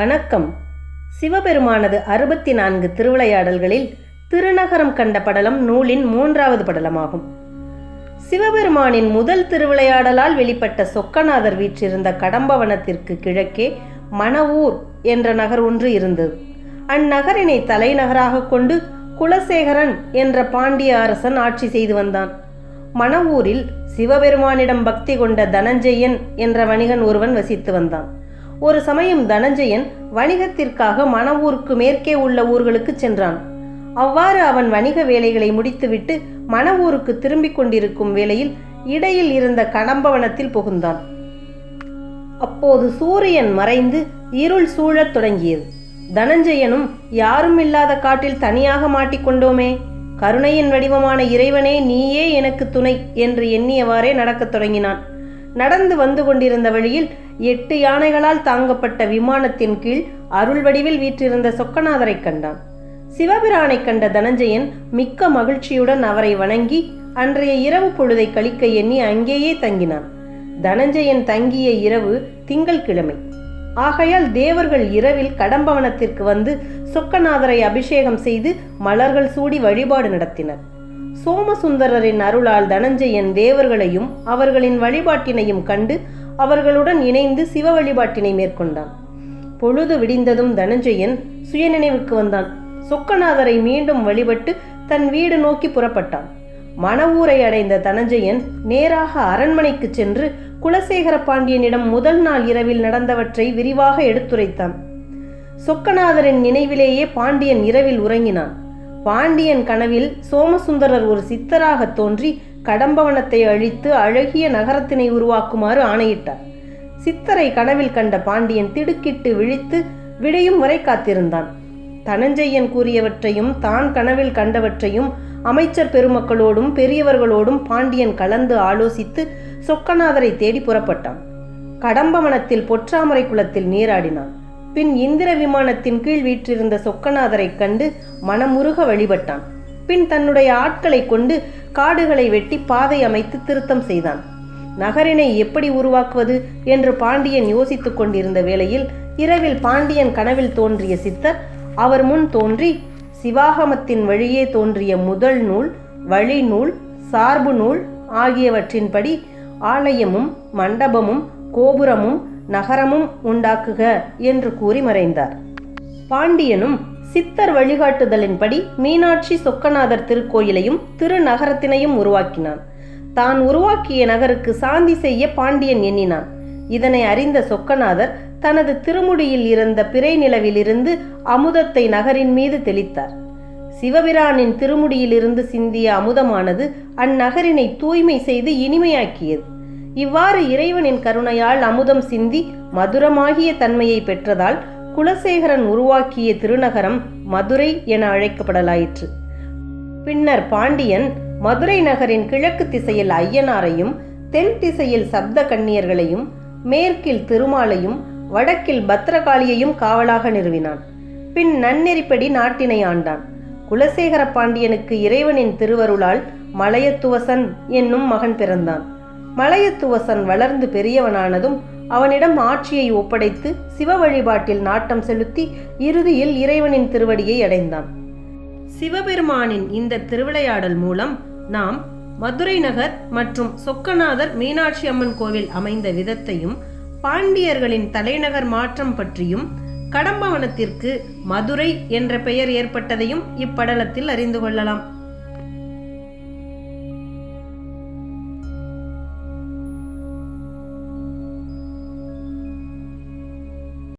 வணக்கம். சிவபெருமானது அறுபத்தி நான்கு திருவிளையாடல்களில் திருநகரம் கண்ட படலம் நூலின் மூன்றாவது படலமாகும். சிவபெருமானின் முதல் திருவிளையாடலால் வெளிப்பட்ட சொக்கநாதர் வீற்றிருந்த கடம்பவனத்திற்கு கிழக்கே மணவூர் என்ற நகர் ஒன்று இருந்தது. அந்நகரினை தலைநகராக கொண்டு குலசேகரன் என்ற பாண்டிய அரசன் ஆட்சி செய்து வந்தான். மணவூரில் சிவபெருமானிடம் பக்தி கொண்ட தனஞ்செயன் என்ற வணிகன் ஒருவன் வசித்து வந்தான். ஒரு சமயம் தனஞ்செயன் வணிகத்திற்காக மணவூருக்கு மேற்கே உள்ள ஊர்களுக்கு சென்றான். அவ்வாறு அவன் வணிக வேலைகளை முடித்துவிட்டு மணவூருக்கு திரும்பிக் கொண்டிருக்கும் வேளையில் இடையில் இருந்த கடம்பவனத்தில் புகுந்தான். அப்போது சூரியன் மறைந்து இருள் சூழத் தொடங்கியது. தனஞ்செயனும் யாரும் இல்லாத காட்டில் தனியாக மாட்டிக்கொண்டோமே கருணையின் வடிவமான இறைவனே நீயே எனக்கு துணை என்று எண்ணியவாறே நடக்கத் தொடங்கினான். நடந்து வந்து கொண்டிருந்த வழியில் எட்டு யானைகளால் தாங்கப்பட்ட விமானத்தின் கீழ் அருள் வடிவில் வீற்றிருந்த சொக்கநாதரை கண்டான். சிவபிரானை கண்ட தனஞ்செயன் மிக்க மகிழ்ச்சியுடன் அவரை வணங்கி அன்றைய இரவு பொழுதை கழிக்க எண்ணி அங்கேயே தங்கினான். தனஞ்செயன் தங்கிய இரவு திங்கள்கிழமை ஆகையால் தேவர்கள் இரவில் கடம்பவனத்திற்கு வந்து சொக்கநாதரை அபிஷேகம் செய்து மலர்கள் சூடி வழிபாடு நடத்தினர். சோமசுந்தரரின் அருளால் தனஞ்செயன் தேவர்களையும் அவர்களின் வழிபாட்டினையும் கண்டு அவர்களுடன் இணைந்து சிவ வழிபாட்டினை மேற்கொண்டான். பொழுது விடிந்ததும் தனஞ்செயன் சுயநினைவுக்கு வந்தான். சொக்கநாதரை மீண்டும் வழிபட்டு தன் வீடு நோக்கி புறப்பட்டான். மணவூரை அடைந்த தனஞ்செயன் நேராக அரண்மனைக்கு சென்று குலசேகர பாண்டியனிடம் முதல் நாள் இரவில் நடந்தவற்றை விரிவாக எடுத்துரைத்தான். சொக்கநாதரின் நினைவிலேயே பாண்டியன் இரவில் உறங்கினான். பாண்டியன் கனவில் சோமசுந்தரர் ஒரு சித்தராக தோன்றி கடம்பவனத்தை அழித்து அழகிய நகரத்தினை உருவாக்குமாறு ஆணையிட்டார். சித்தரை கனவில் கண்ட பாண்டியன் திடுக்கிட்டு விழித்து விடையும் வரை காத்திருந்தான். தனஞ்செய்யன் கூறியவற்றையும் தான் கனவில் கண்டவற்றையும் அமைச்சர் பெருமக்களோடும் பெரியவர்களோடும் பாண்டியன் கலந்து ஆலோசித்து சொக்கநாதரை தேடி புறப்பட்டான். கடம்பவனத்தில் பொற்றாமரை குளத்தில் நீராடினான். பின் இந்திர விமானத்தின் கீழ் வீற்றிருந்த சொக்கநாதரைக் கண்டு மனமுருக வழிபட்டான். பின் தன்னுடைய ஆட்களை கொண்டு காடுகளை வெட்டி பாதை அமைத்து திருத்தம் செய்தான். நகரினை எப்படி உருவாக்குவது என்று பாண்டியன் யோசித்துக் கொண்டிருந்த வேளையில் இரவில் பாண்டியன் கனவில் தோன்றிய சித்தர் அவர் முன் தோன்றி சிவாகமத்தின் வழியே தோன்றிய முதல் நூல் வழிநூல் சார்பு நூல் ஆகியவற்றின்படி ஆலயமும் மண்டபமும் கோபுரமும் நகரமும் உண்டாக்குக என்று கூறி மறைந்தார். பாண்டியனும் சித்தர் வழிகாட்டுதலின்படி மீனாட்சி சொக்கநாதர் திருக்கோயிலையும் திருநகரத்தினையும் உருவாக்கினான். தான் உருவாக்கிய நகருக்கு சாந்தி செய்ய பாண்டியன் எண்ணினான். இதனை அறிந்த சொக்கநாதர் தனது திருமுடியில் இருந்த பிறை நிலவிலிருந்து அமுதத்தை நகரின் மீது தெளித்தார். சிவபிரானின் திருமுடியிலிருந்து சிந்திய அமுதமானது அந்நகரினை தூய்மை செய்து இனிமையாக்கியது. இவ்வாறு இறைவனின் கருணையால் அமுதம் சிந்தி மதுரமாகிய தன்மையை பெற்றதால் குலசேகரன் உருவாக்கிய திருநகரம் மதுரை என அழைக்கப்படலாயிற்று. பின்னர் பாண்டியன் மதுரை நகரின் கிழக்கு திசையில் ஐயனாரையும் தென் திசையில் சப்த கன்னியர்களையும் மேற்கில் திருமாலையும் வடக்கில் பத்ரகாளியையும் காவலாக நிறுவினான். பின் நன்னெறிப்படி நாட்டினை ஆண்டான். குலசேகர பாண்டியனுக்கு இறைவனின் திருவருளால் மலையத்துவசன் என்னும் மகன் பிறந்தான். மலையத்துவசன் வளர்ந்து பெரியவனானதும் அவனிடம் ஆட்சியை ஒப்படைத்து சிவ வழிபாட்டில் நாட்டம் செலுத்தி இறுதியில் இறைவனின் திருவடியை அடைந்தான். சிவபெருமானின் இந்த திருவிளையாடல் மூலம் நாம் மதுரை நகர் மற்றும் சொக்கநாதர் மீனாட்சி அம்மன் கோவில் அமைந்த விதத்தையும் பாண்டியர்களின் தலைநகர் மாற்றம் பற்றியும் கடம்பவனத்திற்கு மதுரை என்ற பெயர் ஏற்பட்டதையும் இப்படலத்தில் அறிந்து கொள்ளலாம்.